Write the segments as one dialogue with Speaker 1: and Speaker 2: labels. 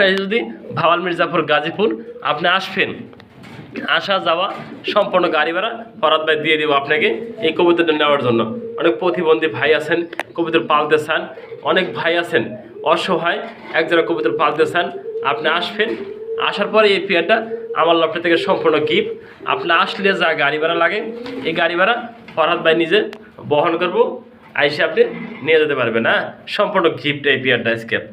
Speaker 1: লবটা যদি ভাওয়াল মির্জাপুর, গাজীপুর আপনি আসবেন, আসা যাওয়া সম্পূর্ণ গাড়ি ভাড়া ফরাদ ভাই দিয়ে দেবো আপনাকে এই কবুতরটা নেওয়ার জন্য। অনেক প্রতিবন্ধী ভাই আছেন, কবুতর পালতে চান, অনেক ভাই আছেন, অসহায় একজোড়া কবুতর পালতে চান, আপনি আসবেন, আসার পরে এই পেয়ারটা আমার লপটা থেকে সম্পূর্ণ গিফট। আপনি আসলে যা গাড়ি ভাড়া লাগে, এই গাড়ি ভাড়া ফরহাদ ভাই নিজে বহন করব, আইসে আপনি নিয়ে যেতে পারবেন হ্যাঁ? সম্পূর্ণ গিফট এই পেয়ারটা স্কেপ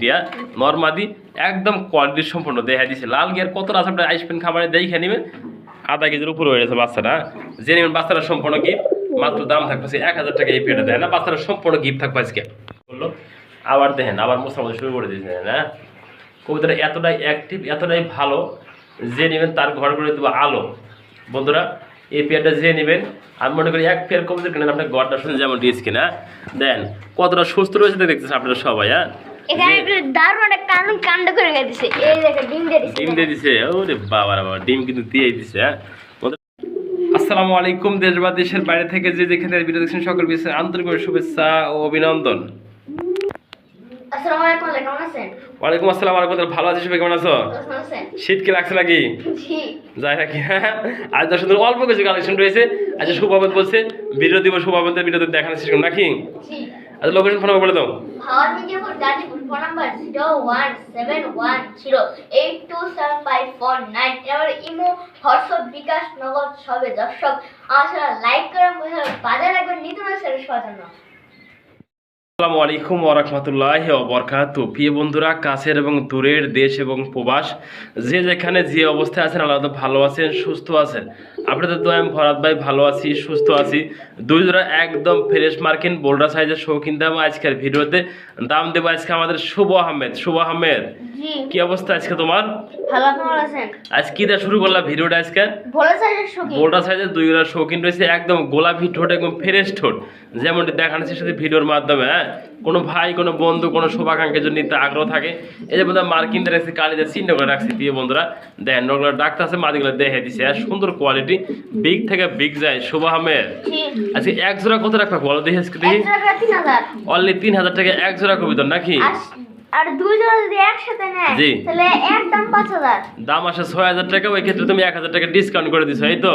Speaker 1: দিয়া নর্মাদি একদম কোয়ালিটি সম্পূর্ণ দেখা দিছে। লাল গিয়ার কত আছে আপনি আইসপেন খাবারে দেখে নেবেন। আধা কেজির উপরে হয়ে গেছে বাচ্চাটা। যে নেবেন বাচ্চাটা সম্পূর্ণ গিফট মাত্র দাম থাকবে এক হাজার টাকা এই পেয়ারটা দেয় না বাচ্চাটা সম্পূর্ণ গিফট থাকবে আজকে। বলল, আবার দেখেন, আবার মোসামতো শুরু করে দিয়েছে, না? কবিতাটা এতটাই অ্যাক্টিভ এতটাই ভালো, যে নেবেন তার ঘর করে দেবো আলো। বন্ধুরা, এই পেয়ারটা যে নেবেন, আমি মনে করি এক পেয়ার কবিতা কিনেন আপনার ঘরটা শুনে যেমন ডিস কিনা। দেন, কতটা সুস্থ রয়েছে দেখতেছেন আপনারা সবাই হ্যাঁ?
Speaker 2: এখানে দারুণ একটা কান কাণ্ড করে এই দেখো ডিম দিয়ে দিছে।
Speaker 1: ডিম দিয়ে দিছে? ওরে বাবা রে বাবা ডিম কিন্তু দিয়েই দিছে হ্যাঁ? আসসালামু আলাইকুম দেশ বা দেশের বাইরে থেকে যে যেখানে ভিডিও দেখছেন আন্তরিক শুভেচ্ছা ও অভিনন্দন। ওয়ালাইকুম আসসালাম আলাইকুম ভালো আছিস কেমন আছো?
Speaker 2: কেমন
Speaker 1: শীত কি লাগছে নাকি? যাই নাকি আজ দশ সুন্দর অল্প কিছু কালেকশন রয়েছে। শুভাবত বলছে ভিডিও দিব শুভাবতের নাকি? আচ্ছা লোকেশন ফোন বলে দাও
Speaker 2: phone number one seven one zero eight two seven five four nine bKash, Nagad, সবে দর্শক। আসলে লাইক করেন বাজার রাখবেন নিত্য রয়েছে
Speaker 1: আসসালামু আলাইকুম ওরহমতুল্লাহ বরকাত প্রিয় বন্ধুরা, কাছের এবং দূরের দেশ এবং প্রবাস, যে যেখানে যে অবস্থায় আছেন তো ভালো আছেন, সুস্থ আছেন। আপনাদের তো আমি ভরাত ভাই ভালো আছি, সুস্থ আছি। দুই জোড়া একদম ফ্রেশ মার্কিন, বোল্ডার সাইজের শৌখিন দাম আজকের ভিডিওতে দাম দেবো আজকে আমাদের শুভ আহমেদ। শুভ আহমেদ।
Speaker 2: জি।
Speaker 1: কি অবস্থা আজকে তোমার?
Speaker 2: ভালো কেমন আছেন?
Speaker 1: আজ কি দিয়ে শুরু করলাম ভিডিওটা আজকে?
Speaker 2: ভোলা সাইজের সুখী
Speaker 1: বোল্ডার সাইজের দুই জোড়া শৌখিন রয়েছে একদম গোলাপি ঠোঁট একদম ফ্রেশ ঠোঁট। যেমনটি দেখানো সাথে ভিডিওর মাধ্যমে হ্যাঁ? কোনো ভাই কোনো বন্ধু কোনো শুভাকাঙ্ক্ষের জন্য নিতে আগ্রহ থাকে। এই যে বোধহয় মার্কিনদের রাখছি কালিতে চিহ্ন করে রাখছি দিয়ে বন্ধুরা। দেখেন নগুলো ডাক্তার আছে মাদিগুলো দেখে দিছে আর সুন্দর কোয়ালিটি বিগ থেকে বিগ যায় শুভ আহমেদ আজকে এক জোড়া কত রাখবে বলো দেখি অনলি তিন হাজার। টাকা এক জোড়া কবিতা নাকি?
Speaker 2: আর আর যদি একসাথে নেয়
Speaker 1: জি।
Speaker 2: তাহলে একদম পাঁচ হাজার।
Speaker 1: দাম আসে ছয় হাজার টাকা ওই ক্ষেত্রে তুমি এক হাজার টাকা ডিসকাউন্ট করে দিছো এই তো?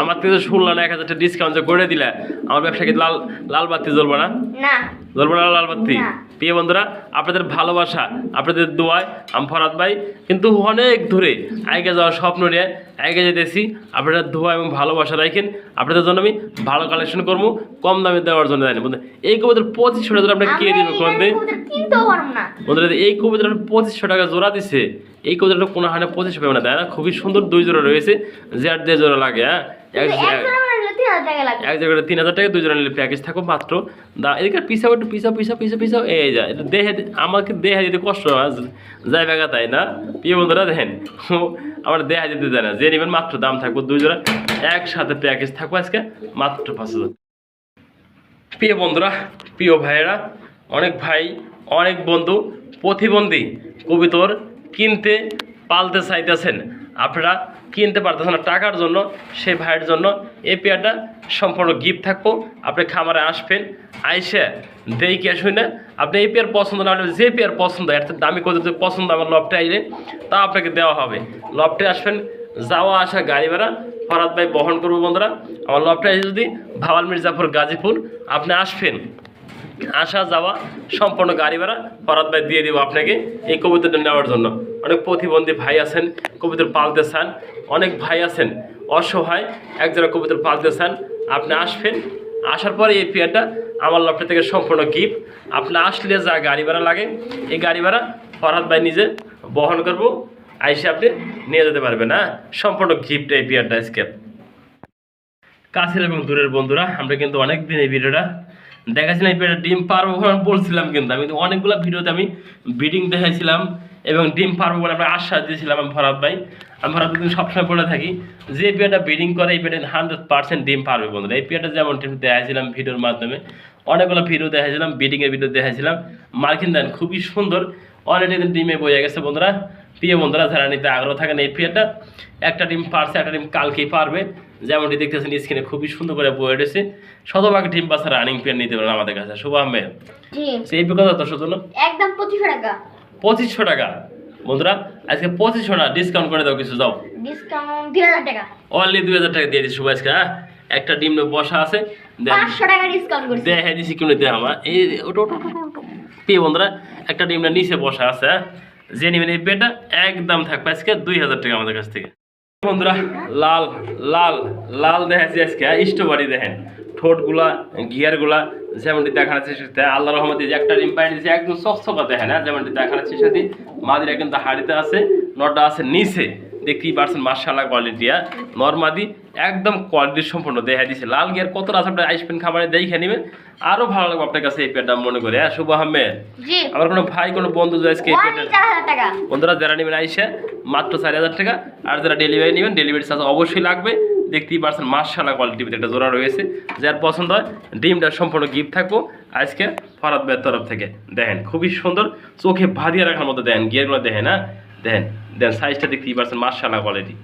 Speaker 1: আমার থেকে তো শুনলাম না এক হাজার টাকা ডিসকাউন্ট করে দিলে আমার ব্যবসাকে লাল লাল বাতি জ্বলবো না?
Speaker 2: না।
Speaker 1: জ্বলবো না লাল বাতি?
Speaker 2: না।
Speaker 1: প্রিয় বন্ধুরা আপনাদের ভালোবাসা আপনাদের দোয়ায় আমি ফরাদ ভাই। কিন্তু অনেক দূরে আগে যাওয়ার স্বপ্ন নিয়ে আগে যেতেছি। আপনাদের দোয়া এবং ভালোবাসা রাখেন। আপনাদের জন্য আমি ভালো কালেকশন করব কম দামে দেওয়ার জন্য জানি। বন্ধু এই কবিতার পঁচিশশো টাকা আপনার কে দিবে কোন দিন বন্ধুরা এই কবিতার পঁচিশশো টাকা জোড়া দিছে। এই কবিতাটা কোনো হানে পঁচিশশো পাবে না তাই না খুবই সুন্দর দুই জোড়া রয়েছে যে আর দেড় জোড়া লাগে হ্যাঁ? এক
Speaker 2: এক জোড়া তিন হাজার টাকা লাগবে।
Speaker 1: জায়গায় তিন হাজার টাকা দুই জোড়া নিলে প্যাকেজ থাকো মাত্র। দা এদিকে পিসাও একটু পিসাও পিসাও পিসাও পিসাও এই যায় দেহে আমাকে দেহে দিতে কষ্ট হয় যাই বেগা তাই না? প্রিয় বন্ধুরা দেখেন আমার দেহা দিতে দেয় না। যে নেবেন মাত্র দাম থাকব দুই জোড়া একসাথে প্যাকেজ থাকব আজকে মাত্র পাঁচ হাজার। প্রিয় বন্ধুরা প্রিয় ভাইয়েরা অনেক ভাই অনেক বন্ধু প্রতিবন্ধী কবিতর কিনতে পালতে চাইতেছেন। আপনারা কিনতে পারতেছেন না। টাকার জন্য, সেই ভাইয়ের জন্য এই পেয়ারটা সম্পূর্ণ গিফট থাকব। আপনি খামারে আসবেন, আইসে দেই কে শুনে আপনি এই পেয়ার পছন্দ না হলে যে পেয়ার পছন্দ, এর দামি কত পছন্দ আমার লফটে আইলে, তা আপনাকে দেওয়া হবে। লফটে আসবেন, যাওয়া আসা গাড়ি ভাড়া, ফরাদ ভাই বহন করব বন্ধুরা। আমার লফটে এসে যদি ভাওয়াল মির্জাফর গাজীপুর, আপনি আসবেন। আসা যাওয়া, সম্পূর্ণ গাড়ি ভাড়া, ফরাদ ভাই দিয়ে দেবো আপনাকে এই কবিতাটা নেওয়ার জন্য। অনেক প্রতিবন্ধী ভাই আছেন, কবিতর পালতে চান। অনেক ভাই আছেন, অসহায়, একজোড়া কবিতর পালতে চান। আপনি আসবেন, আসার পরে এই পেয়ারটা আমার লপটা থেকে সম্পূর্ণ গিফট। আপনি আসলে যা গাড়ি ভাড়া লাগে, এই গাড়ি ভাড়া ফরাদ ভাই নিজে বহন করব, আইসে আপনি নিয়ে যেতে পারবেন হ্যাঁ? সম্পূর্ণ গিফট এই পেয়ারটা স্কেপ কাছের এবং দূরের বন্ধুরা, আমরা কিন্তু অনেক দিন এই ভিডিওটা দেখাছিলাম এই পেটে ডিম পারব বলছিলাম কিন্তু, আমি অনেকগুলো ভিডিওতে আমি ব্রিডিং দেখাইছিলাম। এবং ডিম পারব বলে আমরা আশ্বাস দিয়েছিলাম আমি ভরাত ভাই। আমি ভরাত ভাই সবসময় বলে থাকি। যে পেয়ারটা ব্রিডিং করে এই পেটে হান্ড্রেড পার্সেন্ট ডিম পারবে বন্ধুরা। এই পেয়ারটা যেমন দেখাইছিলাম ভিডিওর মাধ্যমে অনেকগুলো ভিডিও দেখাইছিলাম ব্রিডিংয়ের ভিডিও দেখাইছিলাম। মার্কিন দেন খুবই সুন্দর। অলরেডি ডিমে বয়ে গেছে বন্ধুরা। প্রিয় বন্ধুরা যারা নিতে আগ্রহ থাকেন এই পেয়ারটা একটা ডিম পারছে একটা ডিম কালকেই পারবে। যেমনটি দেখতেছেন স্ক্রিনে খুবই সুন্দর করে বয়ে রয়েছে শতভাগ ডিম পাশা রানিং পেয়ার নিতে পারেন আমাদের কাছে। শুভ আহমেদ সেই বিকল্প দর্শক
Speaker 2: একদম পঁচিশশো টাকা।
Speaker 1: পঁচিশশো টাকা। বন্ধুরা আজকে পঁচিশশো টাকা ডিসকাউন্ট করে দাও কিছু দাও
Speaker 2: ডিসকাউন্ট দুই হাজার টাকা।
Speaker 1: অনলি দুই হাজার টাকা দিয়ে দিচ্ছি আজকে হ্যাঁ? একটা ডিম বসা আছে দেখে দিছি কিনে দেয় আমার। এই ওটো ওটো ওটো, ওটো পেয়ে বন্ধুরা একটা ডিমটা নিচে বসা আছে হ্যাঁ? যে নিবেন এই পেটা একদম থাকবে আজকে দুই হাজার টাকা আমাদের কাছ থেকে। বন্ধুরা লাল লাল লাল দেখাচ্ছি আজকে স্ট্রবেরি দেখেন ঠোঁটগুলা গিয়ারগুলা যেমনটি দেখানো চেষ্টা আল্লাহ রহমতে যে একটা ডিম পাই দিয়েছে একদম চকচকা দেখেন হ্যাঁ যেমনটি দেখানো চেষ্টা দিই মাদিরা কিন্তু হাড়িতে আছে নটা আছে নিচে। দেখতেই পারছেন মার্শাল্লাহ কোয়ালিটি হ্যাঁ নর্মাদি একদম কোয়ালিটি সম্পূর্ণ দেখা দিচ্ছে লাল গিয়ার কতটা আছে আপনার আইসপেন খাবারে দেখে নেবেন। আরও ভালো লাগবে আপনার কাছে এই পেটটা মনে করে হ্যাঁ শুভ আহমেদ? আমার কোনো ভাই কোনো বন্ধু আজকে এই বন্ধুরা যারা নেবেন আইসে মাত্র চার হাজার টাকা। আর যারা ডেলিভারি নেবেন ডেলিভারি চার্জ অবশ্যই লাগবে। দেখতেই পারছেন মার্শাল্লাহ কোয়ালিটির একটা জোড়া রয়েছে। যার পছন্দ হয় ডিমটা সম্পূর্ণ গিফট থাকব আজকে ফরাদ ভাইয়ের তরফ থেকে। দেখেন, খুবই সুন্দর, চোখে ভারিয়ে রাখার মতো দেখেন গিয়ারগুলো দেখেন হ্যাঁ? দেখেন দেখেন সাইজটা দেখতেই পারছেন মার্শাল্লাহ কোয়ালিটি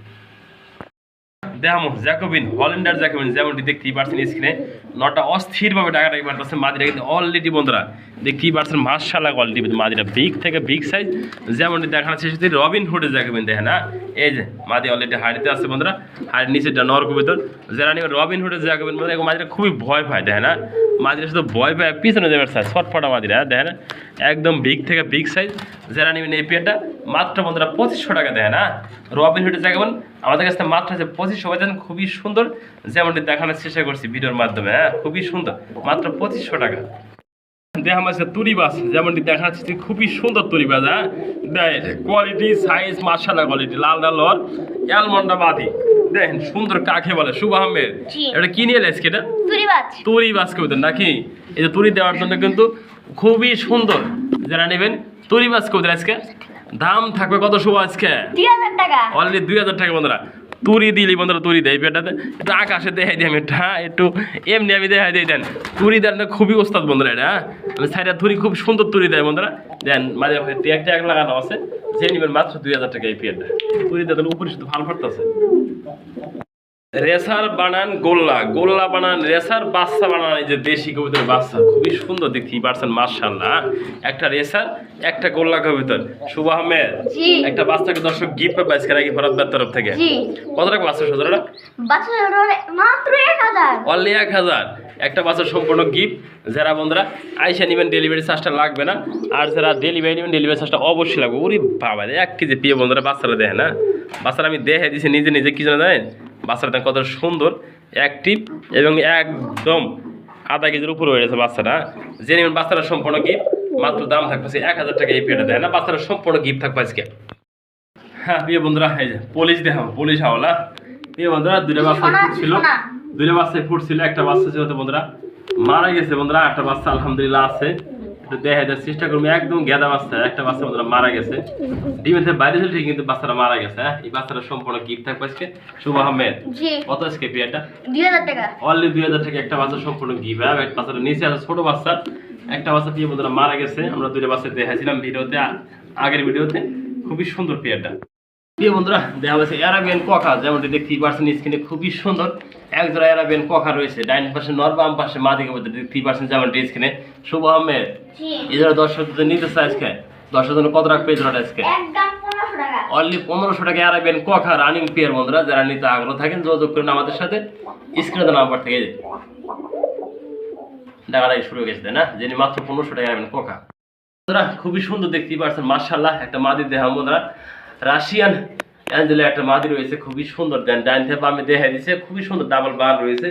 Speaker 1: দেখামো জ্যাকোবিন, হল্যান্ডার জ্যাকোবিন যেমনটি দেখতেই পারছেন স্ক্রিনে নটা অস্থিরভাবে ডাকাডাকি পারতেছে মাদিরা, কিন্তু অলরেডি বন্ধুরা দেখতেই পারছেন মার্শাল্লাহ কোয়ালিটি মাদিরা বিগ থেকে বিগ সাইজ যেমনটি দেখানো শেষে রবিন হুডের জ্যাকোবিন দেখেন হ্যাঁ? এই যে, মাদি অলরেডি হাড়িতে আছে বন্ধুরা। হাড়ির নিচেটা নর কবিতর যারা নিবে রবিন হুডের জ্যাকোবিন বন্ধুরা এরকম মাদিরা খুবই ভয় পায়, দেখেন না মাদিরা শুধু ভয় পায়, পিছনে যাবে সাইজ ছটফটা মাদিরা হ্যাঁ দেখেন? একদম বিগ থেকে বিগ সাইজ যারা নেবেন এই পেয়ারটা মাত্র বন্ধুরা পঁচিশশো টাকা দেয় না রবিন হুডের জায়গা আমাদের কাছে মাত্র আছে পঁচিশশো বাজান খুবই সুন্দর। যেমনটি দেখানোর চেষ্টা করছি ভিডিওর মাধ্যমে হ্যাঁ? খুবই সুন্দর, মাত্র পঁচিশশো টাকা। দেখা যাচ্ছে তুরি বাস যেমনটি দেখা যাচ্ছে খুবই সুন্দর তুরি বাস হ্যাঁ? কোয়ালিটি সাইজ মার্শাল্লাহ কোয়ালিটি লাল লাল লর অ্যালমন্ডা বাদি। দেখেন সুন্দর কাকে বলে? শুভ আহমেদ। এটা কি নিয়ে এলেছে এটা?
Speaker 2: তুরি
Speaker 1: বাস। কবিতা নাকি? এই যে তুরি দেওয়ার জন্য কিন্তু খুবই সুন্দর। যারা নেবেন তুরি বাস কবিতা আজকে। দাম থাকবে কত শুভ আজকে? অলরেডি দুই হাজার টাকা বন্ধুরা। তুরি দিলি বন্ধুরা, তুরি দেয় পেটাতে এটা আকাশে দেখাই দিই আমি হ্যাঁ? একটু এমনি আমি দেখাই দিই, দেন তুরি দেন খুবই ওস্তাদ বন্ধুরা এটা হ্যাঁ? আমি তুরি খুব সুন্দর তুরি দেয় বন্ধুরা দেন, মাঝে মাঝে ট্যাগ ট্যাগ লাগানো আছে, যে নিবেন মাত্র দুই হাজার টাকা এই পেটটা তুরি দেয় তাহলে উপরে শুধু ভালো ফাটতেছে রেসার বানান গোল্লা গোল্লা বানান রেসার বাচ্চা বানান এই যে দেশি কবিতার বাচ্চা খুবই সুন্দর দেখতেই পারছেন মার্শাল্লাহ একটা রেসার একটা গোল্লা কবিতর। শুভ আহমেদ একটা বাচ্চাকে দর্শক গিফট পাবে আজকে নাকি ফরাদ ভাইয়ের তরফ থেকে। কত টাকা বাচ্চা সদরটা
Speaker 2: বাচ্চা মাত্র এক হাজার।
Speaker 1: অনলি এক হাজার। একটা বাচ্চার সম্পূর্ণ গিফট যারা বন্ধুরা আইসা নেবেন ডেলিভারি চার্জটা লাগবে না। আর যারা ডেলিভারি নেবেন ডেলিভারি চার্জটা অবশ্যই লাগবে। ওরে বাবা এক কেজি পেয়ে বন্ধুরা বাচ্চারা দেখে না বাচ্চারা আমি দেখে দিছি নিজে নিজে কি জানা জানেন? দেখেন কত সুন্দর অ্যাক্টিভ এবং একদম আধা কেজির উপরে হয়ে গেছে বাচ্চাটা। যে নেবেন বাচ্চারা সম্পূর্ণ গিফট মাত্র দাম থাকবে এক হাজার টাকা এই পেটে দেয় না বাচ্চারা সম্পূর্ণ গিফট থাকবে আজকে। হ্যাঁ প্রিয় বন্ধুরা এই যে পুলিশ দেখাম পুলিশ হাওলা প্রিয় বন্ধুরা দুইটা বাচ্চা
Speaker 2: সোনা,
Speaker 1: ছিল
Speaker 2: সোনা।
Speaker 1: দুইটা বাচ্চায় ফুটছিল একটা বাচ্চা ছিল তো বন্ধুরা মারা গেছে বন্ধুরা একটা বাচ্চা আলহামদুলিল্লাহ আছে। দেখা যায় চেষ্টা করব একদম গেদা বাচ্চা একটা বাচ্চা মারা গেছে। ডিমের বাইরে ছিল ঠিক কিন্তু বাচ্চাটা মারা গেছে হ্যাঁ? এই বাচ্চারা সম্পূর্ণ গিফট থাকবে আজকে। শুভ আহমেদ কত আজকে বিয়েটা
Speaker 2: দুই হাজার টাকা।
Speaker 1: অনলি দুই হাজার টাকা একটা বাচ্চা সম্পূর্ণ গিফট হ্যাঁ? বাচ্চাটা নিচে আছে ছোট বাচ্চা। একটা বাচ্চা প্রিয় বন্ধুরা মারা গেছে। আমরা দুইটা বাচ্চা দেখেছিলাম ভিডিওতে আগের ভিডিওতে। খুবই সুন্দর পেয়ারটা প্রিয় বন্ধুরা দেখা যাচ্ছে অ্যারাবিয়ান কখা যেমনটি দেখতেই পারছেন স্ক্রিনে খুবই সুন্দর। এক জোড়া অ্যারাবিয়ান কখা রয়েছে ডাইন পাশে নর বাম পাশে মাদিকে মধ্যে দেখতেই যেমনটি স্ক্রিনে শুভ আহমেদ জোড়া দর্শক যদি নিতে চায় আজকে? দর্শক জন্য কত রাখবে জোড়াটা আজকে? অনলি পনেরোশো টাকা। অ্যারাবিয়ান কখা রানিং পেয়ার বন্ধুরা যারা নিতে আগ্রহ থাকেন যোগাযোগ করুন আমাদের সাথে। স্ক্রিনে নাম্বার থেকে। ডাকাডাকি শুরু হয়ে গেছে তাই না? যিনি মাত্র পনেরোশো টাকা অ্যারাবিয়ান কখা বন্ধুরা খুবই সুন্দর দেখতেই পারছেন মার্শাল্লাহ একটা মাদি দেহা বন্ধুরা। রাশিয়ান অ্যাঞ্জেলে একটা মাদি রয়েছে খুবই সুন্দর। দেন ডাইন থেকে বামে দেখা দিচ্ছে খুবই সুন্দর ডাবল বার রয়েছে।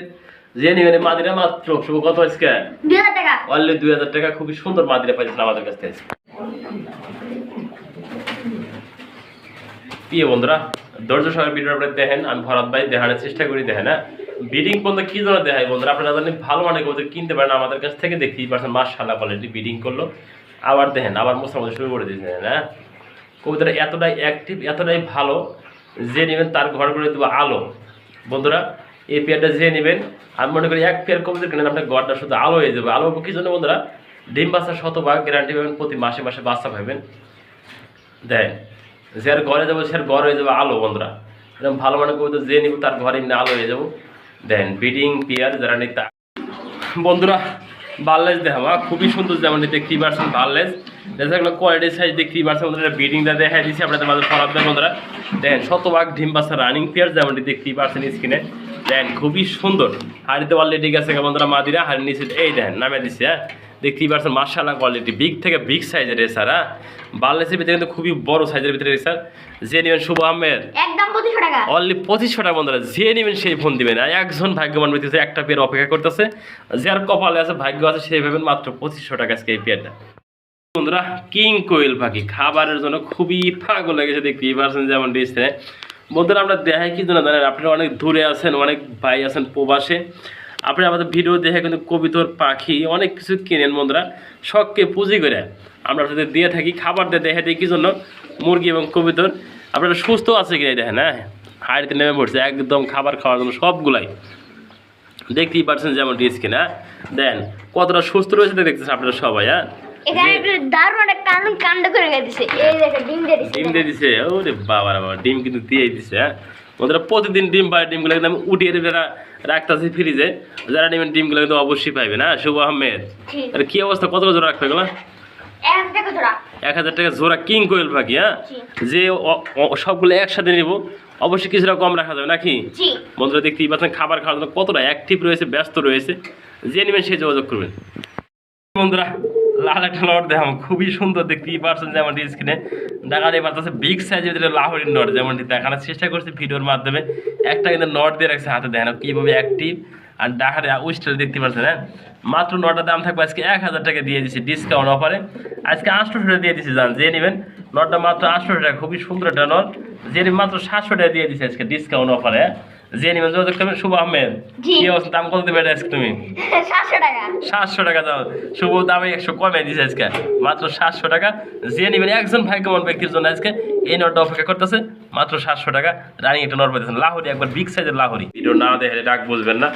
Speaker 1: যে নিবেন মাদিরা মাত্র শুভ কত আজকে?
Speaker 2: দুই হাজার টাকা।
Speaker 1: অনলি দুই হাজার টাকা খুবই সুন্দর মাদিরা পাইছেন আমাদের কাছ থেকে। প্রিয় বন্ধুরা ধৈর্য সহকারে ভিডিও আপনারা দেখেন আমি ভরত ভাই দেখানোর চেষ্টা করি দেখেন হ্যাঁ? বিডিং পর্যন্ত কি দেখায় বন্ধুরা আপনারা জানেন ভালো মানে কবুতর কিনতে পারেন আমাদের কাছ থেকে দেখতেই পারছেন মাশাআল্লাহ কোয়ালিটি বিডিং করল। আবার দেখেন আবার মোসামতো শুরু করে দিয়েছেন হ্যাঁ? কবুতরটা এতটাই অ্যাক্টিভ এতটাই ভালো, যে নেবেন তার ঘর করে দেবো আলো। বন্ধুরা, এই পেয়ারটা যে নেবেন, আমি মনে করি এক পেয়ার কবুতর কিনেন আপনার ঘরটা শুধু আলো হয়ে যাবে। আলো কি জন্য বন্ধুরা? ডিম বাচ্চা শতভাগ গ্যারান্টি পাবেন, প্রতি মাসে মাসে বাচ্চা পাবেন। দেন, যে আর ঘরে যাব, সে আর ঘর হয়ে যাবে আলো, বন্ধুরা। এরকম ভালো মানে কবুতর যে নিব তার ঘরে এমনি আলো হয়ে যাব। দেন, বিডিং পেয়ার যারা নিতে বন্ধুরা, বার্লেজ দেখাবা খুবই সুন্দর যেমন দেখতেই পারছেন সাইজ দেখতেই পাচ্ছেন বন্ধুরা দিচ্ছি আপনাদের মাঝে ফলাপদের বন্ধুরা। দেখেন শতভাগ ডিম রানিং পেয়ার যেমনটি দেখতেই পাচ্ছেন স্ক্রিনে দেখেন খুবই সুন্দর। হাড়িতে অলরেডি গেছে বন্ধুরা মাদিরা নিচে এই দেখেন নামে দিচ্ছে হ্যাঁ। দেখতেই পাচ্ছেন মার্শাল্লাহ কোয়ালিটি বিগ থেকে বিগ সাইজের রেসার হ্যাঁ। বার্লেসের ভিতরে কিন্তু খুবই বড় সাইজের ভিতরে রেসার যে নেবেন শুভ আহমেদ।
Speaker 2: একদম পঁচিশশো টাকা।
Speaker 1: অনলি পঁচিশশো টাকা বন্ধুরা যে নেবেন সেই ফোন দিবেন। একজন ভাগ্যবান ব্যক্তি একটা পেয়ার অপেক্ষা করতেছে। যার কপালে আছে ভাগ্য আছে সেই ভাবেন মাত্র পঁচিশশো টাকা আজকে এই পেয়ারটা বন্ধুরা, কিং কোয়েল পাখি। খাবারের জন্য খুবই পাগল লেগেছে দেখতেই পারছেন যেমন ডিসে বন্ধুরা, আমরা দেখাই কি জন্য জানেন, আপনারা অনেক দূরে আছেন, অনেক ভাই আছেন প্রবাসে। আপনি আমাদের ভিডিও দেখে কিন্তু কবিতর পাখি অনেক কিছু কেনেন বন্ধুরা, শখকে পুঁজি করে। আমরা আপনাদের দিয়ে থাকি, খাবার দিয়ে দেখে দিই কি জন্য, মুরগি এবং কবিতর। আপনারা সুস্থ আছে কিনা দেখেন হ্যাঁ? হাড়িতে নেমে পড়ছে, একদম খাবার খাওয়ার জন্য সবগুলাই। দেখতেই পারছেন যেমন স্কিন হ্যাঁ? দেন, কতটা সুস্থ রয়েছে তা দেখতেছেন আপনারা সবাই হ্যাঁ?
Speaker 2: এখানে একটু দারুণ একটা কানুন কাণ্ড করে গেছে। এই দেখো ডিম দিয়ে দিছে।
Speaker 1: ডিম দিয়ে দিছে ওরে বাবা বাবা ডিম কিন্তু দিয়েই দিছে হ্যাঁ? ওদের প্রতিদিন ডিম পায় ডিমগুলো কিন্তু আমি উঠিয়ে রা- রাখতাছি ফ্রিজে যারা নেবেন ডিমগুলো কিন্তু অবশ্যই পাইবে না? শুভ আহমেদ। আর কি অবস্থা? কত জোড়া রাখবে এগুলো?
Speaker 2: এক
Speaker 1: হাজার টাকা জোড়া। কিং কোয়েল পাখি হ্যাঁ? যে সবগুলো একসাথে নিব অবশ্যই কিছুটা কম রাখা যাবে নাকি? বন্ধুরা দেখতেই পাচ্ছেন খাবার খাওয়ার জন্য কতটা অ্যাক্টিভ রয়েছে ব্যস্ত রয়েছে। যে নেবেন সে যোগাযোগ করবেন। বন্ধুরা লাল একটা নট দেখাম, খুবই সুন্দর দেখতেই পারছেন যেমন স্ক্রিনে দেখা যায় পারতেছে বিগ সাইজের ভিতরে লাহোরের নট যেমনটি দেখানোর চেষ্টা করছি ভিডিওর মাধ্যমে। একটা কিন্তু নট দিয়ে রাখছে হাতে, দেখেন কীভাবে অ্যাক্টিভ আর ডাহারে উইস্টার দেখতে পাচ্ছেন হ্যাঁ? মাত্র নটার দাম থাকবে আজকে এক হাজার টাকা দিয়ে দিচ্ছি ডিসকাউন্ট অফারে আজকে আটশো টাকা দিয়ে দিচ্ছি জান, যে নেবেন। নটটা মাত্র আটশো টাকা, খুবই সুন্দর একটা নট। যে মাত্র সাতশো টাকা দিয়ে দিচ্ছি আজকে ডিসকাউন্ট অফারে হ্যাঁ? যে নেবেন যোগাযোগ করবেন শুভ আহমেদ। কি অবস্থা? দাম কত দেবে আজকে তুমি?
Speaker 2: সাতশো টাকা।
Speaker 1: দাও। শুভ দামে একশো কমে দিছে আজকে। মাত্র সাতশো টাকা। যে নেবেন একজন ভাগ্যবান ব্যক্তির জন্য আজকে এই নোটটা অপেক্ষা করতেছে। মাত্র সাতশো টাকা। রানিং একটা নোট পেতেছেন লাহোরি একবার বিগ সাইজের লাহোরি। ভিডিও না দেখে ডাক বুঝবেন না।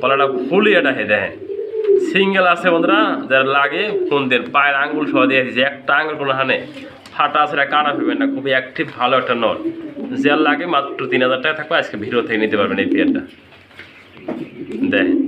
Speaker 1: গলাটা ফুলি এটা হে সিঙ্গেল আছে বন্ধুরা যারা লাগে ফোন দেন পায়ের আঙ্গুল সহ দিয়ে দিয়েছে। একটা আঙ্গুল কোনো হানে। ফাটা আছে, এটা কাটা ফেলবেন না, খুবই অ্যাক্টিভ ভালো একটা নল। জেল লাগে মাত্র তিন হাজার টাকা থাকবে, আজকে ভিডিও থেকে নিতে পারবেন এই পেয়ারটা। দেখেন